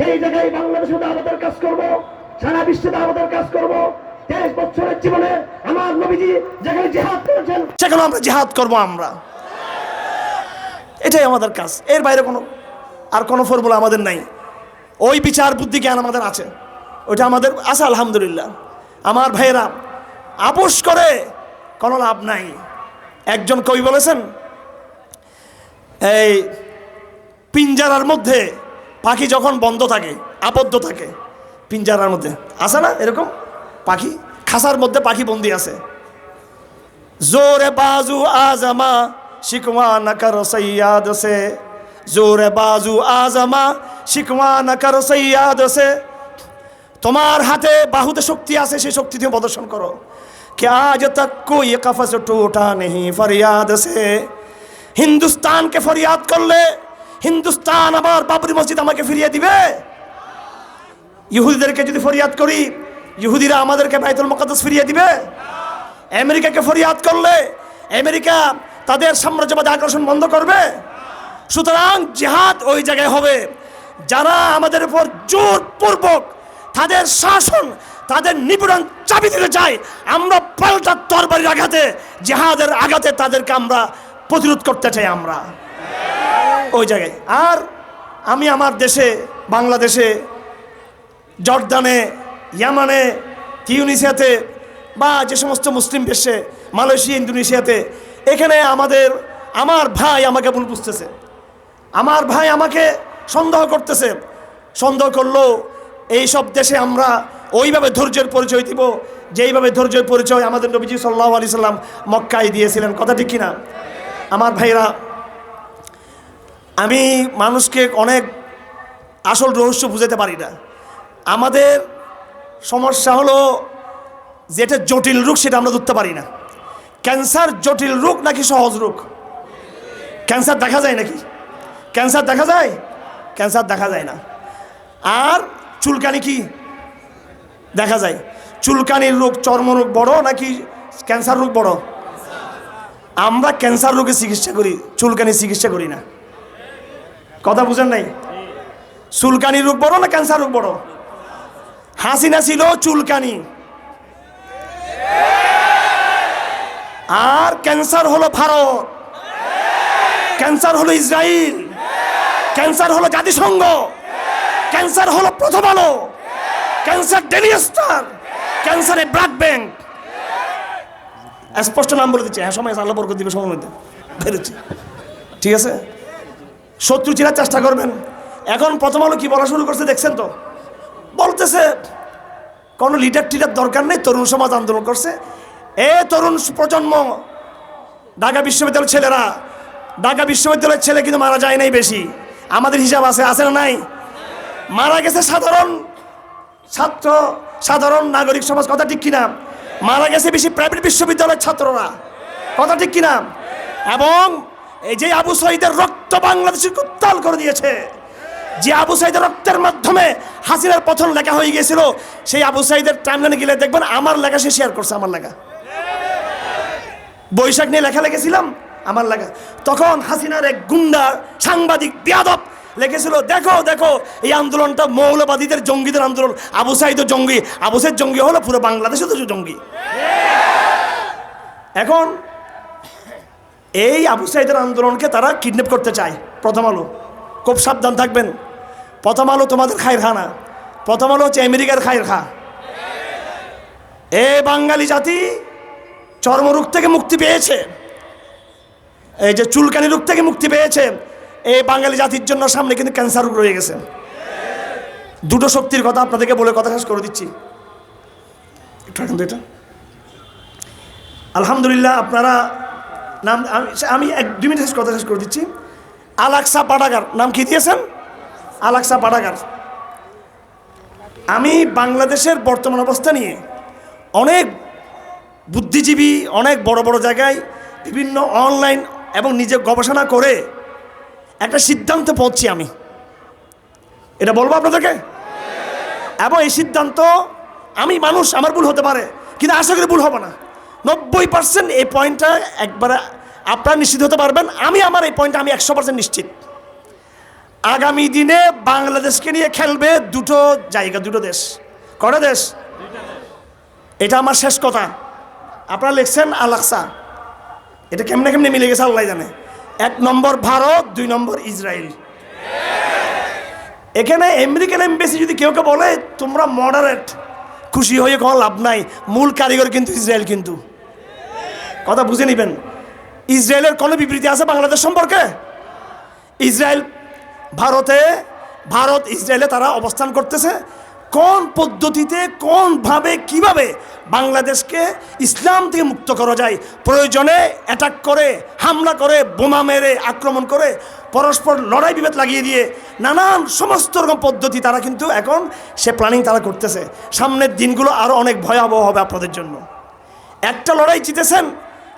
সেই জায়গায় বাংলাদেশে দাওয়াতের কাজ করব, সারা বিশ্বে দাওয়াতের কাজ করব। তেইশ বছরের জীবনে আমার নবীজি যেখানে জেহাদ করেছেন, সেখানে আমরা জিহাদ করব আমরা। এটাই আমাদের কাজ। এর বাইরে কোনো আর কোনো ফর্মুলা আমাদের নাই। ওই বিচার বুদ্ধি জ্ঞান আমাদের আছে। ওইটা আমাদের আছে, আলহামদুলিল্লাহ। আমার ভাইয়েরা, আপোষ করে কোনো লাভ নাই। একজন কবি বলেছেন, এই পিঞ্জারার মধ্যে পাখি যখন বন্ধ থাকে, আবদ্ধ থাকে, পিঞ্জারার মধ্যে। আছে না এরকম? পাখি? খাসার মধ্যে পাখি বন্দি আছে। জোরে বাজু আজামা শিকমা নাকার সৈয়াদ সে। জোরে বাজু আজামা শিকমা নাকার সৈয়াদ সে। তোমার হাতে বাহুতে শক্তি আছে, সেই শক্তি তুমি প্রদর্শন করো। কে আজ তক কোই কফস টুটা নেই ফরিয়াদ সে। হিন্দুস্তানকে ফরিয়াদ করলে হিন্দুস্তান আবার বাবরি মসজিদ আমাকে ফিরিয়ে দিবে? ইহুদিদেরকে যদি ফরিয়াদ করি, ইহুদিরা আমাদেরকে বাইতুল মুকাদ্দাস ফিরিয়ে দিবে? আমেরিকাকে ফরিয়াদ করলে আমেরিকা তাদের সাম্রাজ্যবাদী আকর্ষণ বন্ধ করবে? সুতরাং জিহাদ ওই জায়গায় হবে। যারা আমাদের উপর জোরপূর্বক তাদের শাসন, তাদের নিপীড়ন চাবি দিতে চায়, আমরা পাল্টা তরবারির আঘাতে, জিহাদের আঘাতে তাদেরকে আমরা প্রতিরোধ করতে চাই আমরা। ওই জায়গায়। আর আমি আমার দেশে, বাংলাদেশে, জর্দানে, ইয়ামানে তিউনিসিয়াতে বা যে সমস্ত মুসলিম দেশে, মালয়েশিয়া, ইন্দোনেশিয়াতে, এখানে আমাদের, আমার ভাই আমাকে ভুল বুঝতেছে। আমার ভাই আমাকে সন্দেহ করতেছে। সন্দেহ করল, এই সব দেশে আমরা ওইভাবে ধৈর্যের পরিচয় দিব, যেইভাবে ধৈর্যের পরিচয় আমাদের নবীজি সাল্লাহ আলি সাল্লাম মক্কায় দিয়েছিলেন। কথা ঠিক কিনা? আমার ভাইরা আমি মানুষকে অনেক আসল রহস্য বুঝাতে পারি না। আমাদের সমস্যা হলো যেটা জটিল রোগ সেটা আমরা ধরতে পারি না। ক্যান্সার জটিল রোগ নাকি সহজ রোগ? ক্যান্সার দেখা যায় নাকি? ক্যান্সার দেখা যায়? ক্যান্সার দেখা যায় না। আর চুলকানি কি? দেখা যায়। চুলকানির রোগ চর্মরোগ বড় নাকি ক্যান্সার রোগ বড়? আমরা ক্যান্সার রোগের চিকিৎসা করি চুলকানি চিকিৎসা করি না। কথা বুঝেন নাই? চুলকানি রোগ বড় না ক্যান্সার রোগ বড়? হাসিনা ছিল, চুলকানি। আর ক্যান্সার হলো ভারত। ক্যান্সার হলো ইসরায়েল ক্যান্সার হলো জাতিসংঘ। ক্যান্সার হলো Prothom Alo. Cancer Daily Star ক্যান্সারে ব্লাড ব্যাংক স্পষ্ট নাম বলে দিচ্ছে। হ্যাঁ সময় আল্লাহ বরকত দিবে, সময় মধ্যে ঠিক আছে? শত্রু চিনার চেষ্টা করবেন। এখন প্রথম আলো কি বলা শুরু করছে দেখছেন তো? বলতেছে, কোনো লিডার টিডার দরকার নেই, তরুণ সমাজ আন্দোলন করছে। এ তরুণ প্রজন্ম, ঢাকা বিশ্ববিদ্যালয়ের ছেলেরা, ঢাকা বিশ্ববিদ্যালয়ের ছেলে কিন্তু মারা যায় নাই বেশি। আমাদের হিসাব আছে আছে না নাই? মারা গেছে সাধারণ ছাত্র, সাধারণ নাগরিক সমাজ, কথা ঠিক কিনা? মারা গেছে বেশি প্রাইভেট বিশ্ববিদ্যালয়ের ছাত্ররা, কথা ঠিক কিনা? এবং এই যে আবু সাইদের রক্ত বাংলাদেশকে উত্তাল করে দিয়েছে, যে আবু সাইদের রক্তের মাধ্যমে হাসিনার পথন লেখা হয়ে গিয়েছিল, সেই আবু সাইদের টাইমলাইনে গেলে দেখবেন আমার লেখা সে শেয়ার করছে, আমার লেখা। বৈশাখ নিয়ে লেখা লিখেছিলাম, আমার লেখা। তখন হাসিনার এক গুন্ডা সাংবাদিক বিয়াদব লিখেছিল, দেখো দেখো, এই আন্দোলনটা মৌলবাদীদের জঙ্গিদের আন্দোলন, আবু সাইদের জঙ্গি, আবু সাইদ জঙ্গি হলো পুরো বাংলাদেশে তো জঙ্গি। এখন এই আবু সাইদের আন্দোলনকে তারা কিডন্যাপ করতে চায়। প্রথম আলো। খুব সাবধান থাকবেন। প্রথম আলো তোমাদের খায়ের খা না প্রথম আলো হচ্ছে আমেরিকার খায়ের খা। এ বাঙালি জাতি চর্মরোগ থেকে মুক্তি পেয়েছে। এই যে চুলকানি রোগ থেকে মুক্তি পেয়েছে। এই বাঙালি জাতির জন্য সামনে কিন্তু ক্যান্সার রোগ রয়ে গেছে। দুটো শক্তির কথা আপনাদেরকে বলে কথা শেষ করে দিচ্ছি। একটু এটা। আলহামদুলিল্লাহ আপনারা নাম আমি- এক দুই মিনিট শেষ কথা শেষ করে দিচ্ছি। আলাক্সা পাটাগার নাম কি দিয়েছেন? আলাক্সা পাটাগার আমি বাংলাদেশের বর্তমান অবস্থা নিয়ে অনেক বুদ্ধিজীবী, অনেক বড় বড় জায়গায় বিভিন্ন অনলাইন এবং নিজে গবেষণা করে একটা সিদ্ধান্তে পৌঁছি আমি। এটা বলব আপনাদেরকে? এবং এই সিদ্ধান্ত আমি মানুষ, আমার ভুল হতে পারে, কিন্তু আশা করি ভুল হবে না। নব্বই পার্সেন্ট এই পয়েন্টটা একবারে আপনারা নিশ্চিত হতে পারবেন। আমি আমার এই পয়েন্টটা আমি একশো পার্সেন্ট নিশ্চিত। আগামী দিনে বাংলাদেশকে নিয়ে খেলবে দুটো জায়গা, দুটো দেশ। কটা দেশ? এটা আমার শেষ কথা। আপনারা লিখছেন আলাক্সা এটা কেমনে কেমনে মিলে গেছে আল্লাহ জানে। এক নম্বর ভারত, দুই নম্বর ইসরায়েল এখানে আমেরিকান এমবেসি যদি কেউ কেউ বলে, তোমরা মডারেট খুশি হয়ে কোনো লাভ নাই। মূল কারিগর কিন্তু ইসরায়েল কিন্তু। কথা বুঝে নেবেন। ইসরায়েলের কোনো বিবৃতি আছে বাংলাদেশ সম্পর্কে? ইসরায়েল, ভারতে, ভারত, ইসরায়েলে তারা অবস্থান করতেছে। কোন পদ্ধতিতে, কোনভাবে, কীভাবে বাংলাদেশকে ইসলাম থেকে মুক্ত করা যায়? প্রয়োজনে অ্যাটাক করে, হামলা করে, বোমা মেরে, আক্রমণ করে, পরস্পর লড়াই বিভেদ লাগিয়ে দিয়ে নানান সমস্ত রকম পদ্ধতি তারা কিন্তু এখন সে প্ল্যানিং তারা করতেছে। সামনের দিনগুলো আরও অনেক ভয়াবহ হবে আপনাদের জন্য। একটা লড়াই জিতেছেন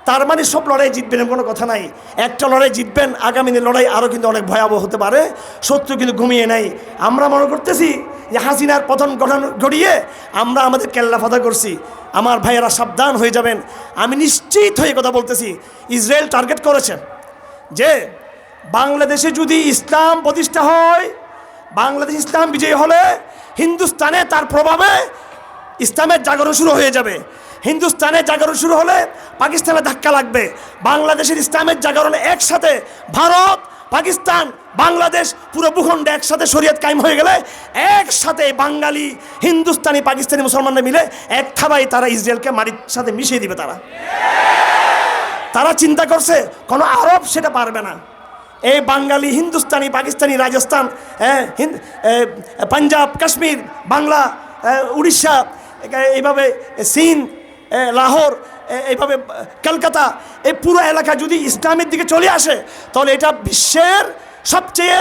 তার মানে সব লড়াই জিতবেন কোনো কথা নাই। একটা লড়াই জিতবেন, আগামী দিনের লড়াই আরও কিন্তু অনেক ভয়াবহ হতে পারে। শত্রু কিন্তু ঘুমিয়ে নাই। আমরা মনে করতেছি যে হাসিনার পতন গঠন ঘটিয়ে আমরা আমাদের কেল্লা ফাদা করছি। আমার ভাইয়েরা সাবধান হয়ে যাবেন। আমি নিশ্চিত হয়ে কথা বলতেছি, ইসরায়েল টার্গেট করেছেন যে বাংলাদেশে যদি ইসলাম প্রতিষ্ঠা হয়, বাংলাদেশ ইসলাম বিজয়ী হলে হিন্দুস্তানে তার প্রভাবে ইসলামের জাগরণ শুরু হয়ে যাবে। হিন্দুস্তানে জাগরণ শুরু হলে পাকিস্তানে ধাক্কা লাগবে। বাংলাদেশের ইসলামের জাগরণে একসাথে ভারত, পাকিস্তান, বাংলাদেশ পুরো ভূখণ্ডে একসাথে শরীয়ত কায়েম হয়ে গেলে একসাথে বাঙালি, হিন্দুস্তানি, পাকিস্তানি মুসলমানরা মিলে এক থাবাই তারা ইসরায়েলকে মাটির সাথে মিশিয়ে দিবে তারা। তারা চিন্তা করছে, কোনো আরব সেটা পারবে না। এই বাঙালি, হিন্দুস্তানি, পাকিস্তানি, রাজস্থান পাঞ্জাব, কাশ্মীর, বাংলা উড়িষ্যা এইভাবে চীন লাহোর এইভাবে কলকাতা, এই পুরো এলাকা যদি ইসলামের দিকে চলে আসে, তাহলে এটা বিশ্বের সবচেয়ে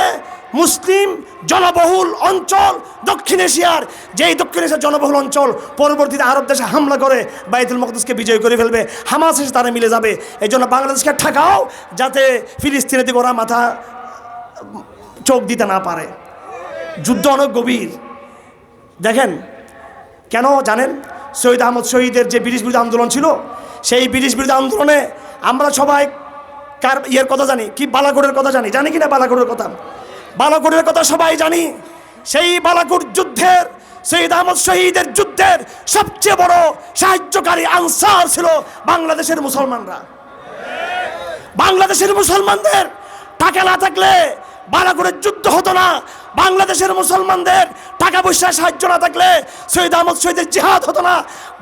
মুসলিম জনবহুল অঞ্চল দক্ষিণ এশিয়ার। যেই দক্ষিণ এশিয়ার জনবহুল অঞ্চল পরবর্তীতে আরব দেশে হামলা করে, বাইতুল মকদসকে বিজয় করে ফেলবে, হামাস এসে তারা মিলে যাবে। এই জন্য বাংলাদেশকে ঠাকাও, যাতে ফিলিস্তিনের দিকে ওরা মাথা চোখ দিতে না পারে। যুদ্ধ অনেক গভীর। দেখেন, কেন জানেন? সৈয়দ আহমদ শহীদের যে ব্রিটিশ বিরোধী আন্দোলন ছিল, সেই ব্রিটিশ বিরোধী আন্দোলনে আমরা সবাই কার ইয়ের কথা জানি, কি বালাকোটের কথা জানি জানি কি না বালাকোটের কথা? বালাকোটের কথা সবাই জানি। সেই বালাকোট যুদ্ধের, শহীদ আহমদ শহীদের যুদ্ধের সবচেয়ে বড় সাহায্যকারী আনসার ছিল বাংলাদেশের মুসলমানরা। বাংলাদেশের মুসলমানদের টাকা না থাকলে বালাকোটের যুদ্ধ হতো না। বাংলাদেশের মুসলমানদের টাকা পয়সার সাহায্য না থাকলে সৈয়দ আহমদ শহীদের জিহাদ হতো না।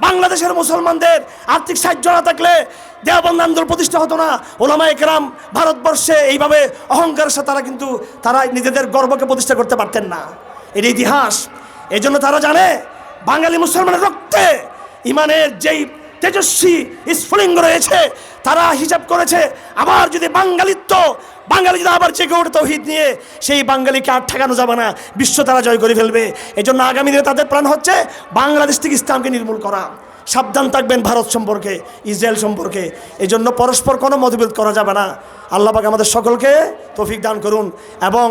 বাংলাদেশের মুসলমানদের আর্থিক সাহায্য না থাকলে দেওবন্দ আন্দোলন প্রতিষ্ঠা হতো না। ওলামা একরাম ভারতবর্ষে এইভাবে অহংকারের সাথে তারা কিন্তু তারা নিজেদের গর্বকে প্রতিষ্ঠা করতে পারতেন না। এর ইতিহাস। এই জন্য তারা জানে, বাঙালি মুসলমানের রক্তে ইমানের যেই তেজস্বী স্ফুলিঙ্গ রয়েছে, তারা হিসাব করেছে। আবার যদি বাঙালিত্ব, বাঙালি যদি আবার জেগে ওঠে তৌহিদ নিয়ে, সেই বাঙালিকে আর ঠেকানো যাবে না। বিশ্ব তারা জয় করে ফেলবে। এই জন্য আগামী দিনে তাদের প্রাণ হচ্ছে বাংলাদেশ থেকে ইসলামকে নির্মূল করা। সাবধান থাকবেন ভারত সম্পর্কে, ইসরায়েল সম্পর্কে। এই জন্য পরস্পর কোনো মতভেদ করা যাবে না। আল্লাহ পাক আমাদের সকলকে তৌফিক দান করুন এবং